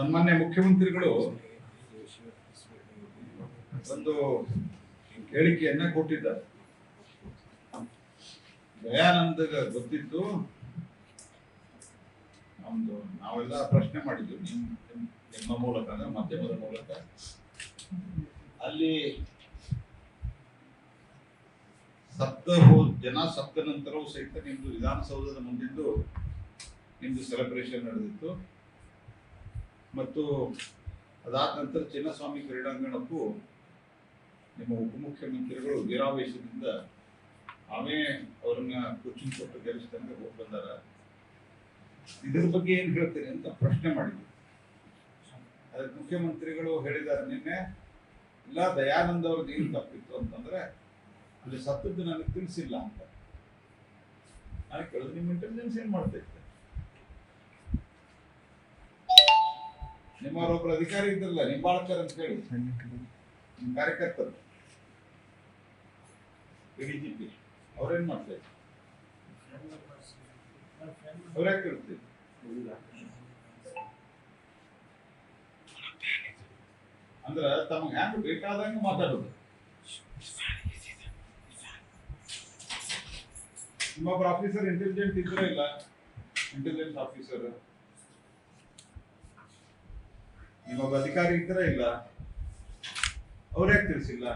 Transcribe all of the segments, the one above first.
ಸನ್ಮಾನ್ಯ ಮುಖ್ಯಮಂತ್ರಿಗಳು ಒಂದು ಹೇಳಿಕೆಯನ್ನ ಕೊಟ್ಟಿದ್ದಾರೆ. ದಯಾನಂದ ಗೊತ್ತಿತ್ತು. ನಮ್ದು ನಾವೆಲ್ಲ ಪ್ರಶ್ನೆ ಮಾಡಿದ್ವಿ. ನಿಮ್ ನಿಮ್- ನಿಮ್ಮ ಮೂಲಕ ಮಾಧ್ಯಮದ ಮೂಲಕ? ಅಲ್ಲಿ ಸಪ್ತ ಜನ ಸಪ್ತ ನಂತರವೂ ಸಹಿತ ನಿಮ್ದು ವಿಧಾನಸೌಧದ ಮುಂದಿದ್ದು ನಿಮ್ದು ಸೆಲೆಬ್ರೇಷನ್ ನಡೆದಿತ್ತು. ಮತ್ತು ಅದಾದ ನಂತರ ಚಿನ್ನಸ್ವಾಮಿ ಕ್ರೀಡಾಂಗಣಕ್ಕೂ ನಿಮ್ಮ ಉಪಮುಖ್ಯಮಂತ್ರಿಗಳು ವೀರಾವೇಶದಿಂದ ಆಮೇ ಅವ್ರನ್ನ ಕೋಚಿಂಗ್ ಕೊಟ್ಟು ಗೆಲ್ಲಿಸ್ದಂಗೆ ಹೋಗಿ ಬಂದಾರ. ಇದ್ರ ಬಗ್ಗೆ ಏನ್ ಹೇಳ್ತೀರಿ ಅಂತ ಪ್ರಶ್ನೆ ಮಾಡಿದ್ರು ಅದಕ್ಕೆ ಮುಖ್ಯಮಂತ್ರಿಗಳು ಹೇಳಿದ್ದಾರೆ ನಿನ್ನೆ, ಇಲ್ಲ, ದಯಾನಂದ ಅವ್ರದ್ದು ಏನು ತಪ್ಪಿತ್ತು ಅಂತಂದ್ರೆ, ಅಲ್ಲಿ ಸತ್ತದ್ದು ನನಗೆ ತಿಳಿಸಿಲ್ಲ ಅಂತ. ನಾನು ಕೇಳಿದ್ರೆ ನಿಮ್ಮ ಇಂಟೆಲಿಜೆನ್ಸ್ ಏನ್ ಮಾಡ್ತಾ ಇತ್ತು ನಿಮ್ಮವರೊಬ್ಬರು ಅಧಿಕಾರಿ ಇದ್ರಲ್ಲ ನಿಂಬಾಳ್ಕರ್ ಅಂತ ಹೇಳಿ. ನಿಮ್ಮ ಕಾರ್ಯಕರ್ತರು. ಡಿಜಿಪಿ ಅವ್ರೇನ್ ಮಾಡ್ತಾರೆ ಕೇಳ್ತೀವಿ ಅಂದ್ರ ತಮಗೆ ಹ್ಯಾಂಗ ಬೇಕಾದಂಗ ಮಾತಾಡೋದು? ನಿಮ್ಮೊಬ್ಬರು ಆಫೀಸರ್ ಇಂಟೆಲಿಜೆಂಟ್ ಇದ್ರೆ ಇಲ್ಲ? ಇಂಟೆಲಿಜೆನ್ಸ್ ಆಫೀಸರ್ ನಿಮ್ಮೊಬ್ಬ ಅಧಿಕಾರಿ ಇದ್ರ ಇಲ್ಲ. ಅವ್ರ್ಯಾಕೆ ತಿಳಿಸಿಲ್ಲ?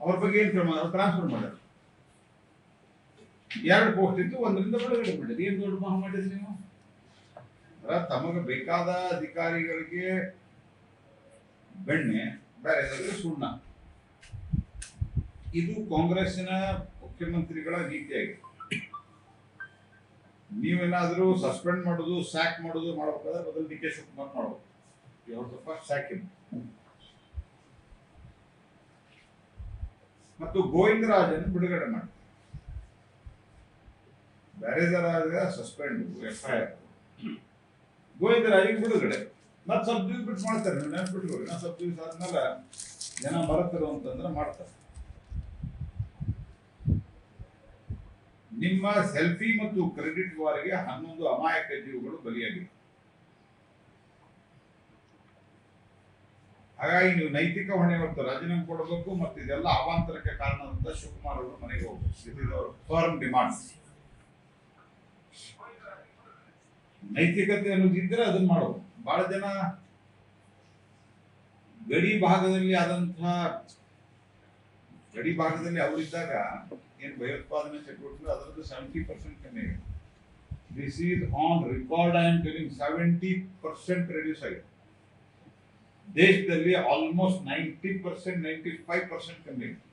ಅವ್ರ ಬಗ್ಗೆ ಏನ್ ಕ್ರಮ? ಟ್ರಾನ್ಸ್ಫರ್ ಮಾಡ್ಯಾರ ಎರಡು ಪೋಸ್ಟ್ ಇತ್ತು ಒಂದರಿಂದ ಬಿಡುಗಡೆ ಮಾಡಿದ್ರಿ. ಏನ್ ದೊಡ್ಡ ಮಹಾ ಮಾಡಿದ್ರಿ ನೀವು? ತಮಗೆ ಬೇಕಾದ ಅಧಿಕಾರಿಗಳಿಗೆ ಬೆಣ್ಣೆ, ಬೇರೆ ಸುಣ್ಣ. ಇದು ಕಾಂಗ್ರೆಸ್ಸಿನ ಮುಖ್ಯಮಂತ್ರಿಗಳ ನೀತಿಯಾಗಿದೆ. ನೀವೇನಾದ್ರೂ ಸಸ್ಪೆಂಡ್ ಮಾಡೋದು ಸ್ಯಾಕ್ ಮಾಡೋದು ಮಾಡ್ಬೇಕಾದ್ರೆ ಮೊದಲು ಡಿ ಕೆ ಶಿವಕುಮಾರ್ ಮಾಡ್ಬೇಕು. ಇವ್ರ ಫಸ್ಟ್ ಸ್ಯಾಕ್ ಮತ್ತು ಗೋವಿಂದರಾಜನ್ ಬಿಡುಗಡೆ ಮಾಡಿ. ಬ್ಯಾರೇಜರಾಜ ಸಸ್ಪೆಂಡ್ ಎಫ್ ಐ ಆರ್ ಬಿಡುಗಡೆ. ಮತ್ತೆ ಸ್ವಲ್ಪ ದಿವಸ ಬಿಟ್ಟು ಮಾಡ್ತಾರೆ. ನೆನ್ಪಿಟ್ಕೊಳ್ಳಿ. ನಾ ಸ್ವಲ್ಪ ದಿವಸ ಆದ್ಮೇಲೆ ಜನ ಬರುತ್ತಿರೋ ಅಂತಂದ್ರೆ ಮಾಡ್ತಾರೆ. ನಿಮ್ಮ ಸೆಲ್ಫಿ ಮತ್ತು ಕ್ರೆಡಿಟ್ ವಾರ್ಗೆ ಹನ್ನೊಂದು ಅಮಾಯಕ ಜೀವಗಳು ಬಲಿಯಾಗಿವೆ. ಹಾಗಾಗಿ ನೀವು ನೈತಿಕ ಹೊಣೆ ಹೊತ್ತು ರಾಜೀನಾಮೆ ಕೊಡಬೇಕು ಮತ್ತು ಇದೆಲ್ಲ ಅವಾಂತರಕ್ಕೆ ಅಂತ ಶಿವಕುಮಾರ್ ಅವರು ಮನೆಗೆ ಹೋಗ್ಬೇಕು. ಫರ್ಮ್ ಡಿಮಾಂಡ್ಸ್ ಡಿಮಾಂಡ್ ನೈತಿಕತೆ ಅನ್ನೋದಿದ್ರೆ ಅದನ್ನ ಮಾಡಬಹುದು ಬಹಳ ಜನ ಗಡಿ ಭಾಗದಲ್ಲಿ ಆದಂತಹ ಗಡಿ ಭಾಗದಲ್ಲಿ ಅವರಿದ್ದಾಗ ಏನ್ ಭಯೋತ್ಪಾದನೆ ಚಟುವಟಿಕೆ ಅದರದ್ದು ಸೆವೆಂಟಿ ಪರ್ಸೆಂಟ್ ಕಮ್ಮಿ ಆಗಿದೆ. This is on record I am telling seventy percent reduce ಆಗಿದೆ. ದೇಶದಲ್ಲಿ almost ninety percent ninety five percent ಕಮ್ಮಿ ಆಗಿದೆ.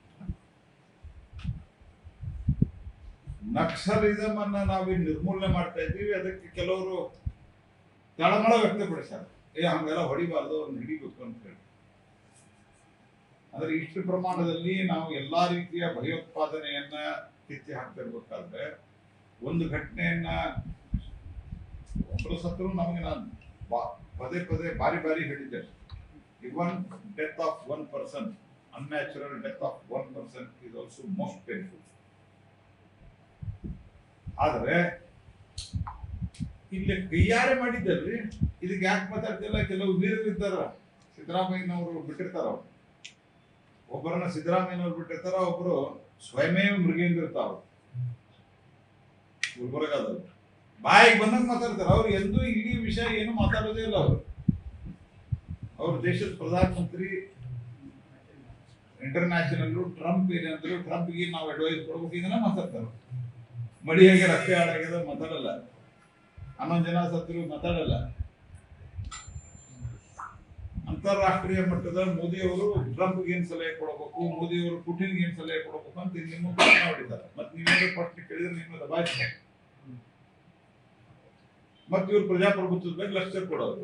ನಕ್ಸಲಿಸಮ್ ಅನ್ನ ನಾವು ನಿರ್ಮೂಲನೆ ಮಾಡ್ತಾ ಇದ್ದೀವಿ, ಅದಕ್ಕೆ ಕೆಲವರು ತಳಮಳ ವ್ಯಕ್ತಪಡಿಸ್ತಾರೆ ಏ, ಹಂಗೆಲ್ಲ ಹೊಡಿಬಾರ್ದು ಅವ್ರನ್ನ ಹಿಡಿಬೇಕು ಅಂತ ಹೇಳಿ. ಅಂದ್ರೆ ಇಷ್ಟು ಪ್ರಮಾಣದಲ್ಲಿ ನಾವು ಎಲ್ಲಾ ರೀತಿಯ ಭಯೋತ್ಪಾದನೆಯನ್ನ ಕಿತ್ತಿ ಹಾಕ್ತಿರ್ಬೇಕಾದ್ರೆ ಒಂದು ಘಟನೆಯನ್ನ ಒಬ್ಬರು ಸತ್ರು ನಮಗೆ ನಾನು ಪದೇ ಪದೇ ಬಾರಿ ಬಾರಿ ಹೇಳಿದ್ದೆ. Even death of one person unnatural death of one person is also most painful ಆದರೆ, ಇಲ್ಲಿ ಕೈಯಾರೆ ಮಾಡಿದ್ದಲ್ರಿ? ಇದಕ್ಕೆ ಯಾಕೆ ಮಾತಾಡ್ತಿಲ್ಲ? ಕೆಲವು ವೀರರಿದ್ದಾರ, ಸಿದ್ದರಾಮಯ್ಯನವರು ಬಿಟ್ಟಿರ್ತಾರ ಅವ್ರು. ಒಬ್ಬರನ್ನ ಸಿದ್ದರಾಮಯ್ಯನವ್ರು ಬಿಟ್ಟಿರ್ತಾರ, ಒಬ್ರು ಸ್ವಯಮೇವ ಮೃಗೇಂದ್ರ ಗುಲ್ಬರ್ಗಾದವ್ರು. ಬಾಯಿಗೆ ಬಂದಂಗ ಮಾತಾಡ್ತಾರ. ಅವ್ರು ಎಂದೂ ಇಡೀ ವಿಷಯ ಏನು ಮಾತಾಡೋದೇ ಇಲ್ಲ ಅವರು. ಅವ್ರ ದೇಶದ ಪ್ರಧಾನಮಂತ್ರಿ ಇಂಟರ್ನ್ಯಾಷನಲ್ ಟ್ರಂಪ್ ಏನಂದ್ರು ಟ್ರಂಪ್ಗೆ ನಾವು ಅಡ್ವೈಸ್ ಕೊಡ್ಬೇಕು, ಇದನ್ನ ಮಾತಾಡ್ತಾರೆ. ಮಡಿಯಾಗಿ ರಸ್ತೆ ಹಾಳಾಗ್ಯದ ಮಾತಾಡಲ್ಲ. ಹನ್ನೊಂದು ಜನ ಸತ್ರು ಮಾತಾಡಲ್ಲ. ಅಂತಾರಾಷ್ಟ್ರೀಯ ಮಟ್ಟದ ಮೋದಿ ಅವರು ಟ್ರಂಪ್ಗೆ ಏನ್ ಸಲಹೆ ಕೊಡಬೇಕು, ಮೋದಿ ಅವರು ಪುಟಿನ್ಗೆ ಏನ್ ಸಲಹೆ ಕೊಡಬೇಕು ಅಂತ ನಿಮ್ಮ ಹೊಡಿತಾರೆ ಮತ್ತೆ ನೀವೇನು ಪ್ರಶ್ನೆ ಕೇಳಿದ್ರೆ ನಿಮ್ಮ ದಬಾಯಿಸ್ತಾರೆ ಮತ್ತೆ ಇವರು ಪ್ರಜಾಪ್ರಭುತ್ವದ ಬಗ್ಗೆ ಲಕ್ಷ್ಯ ಕೊಡೋದು.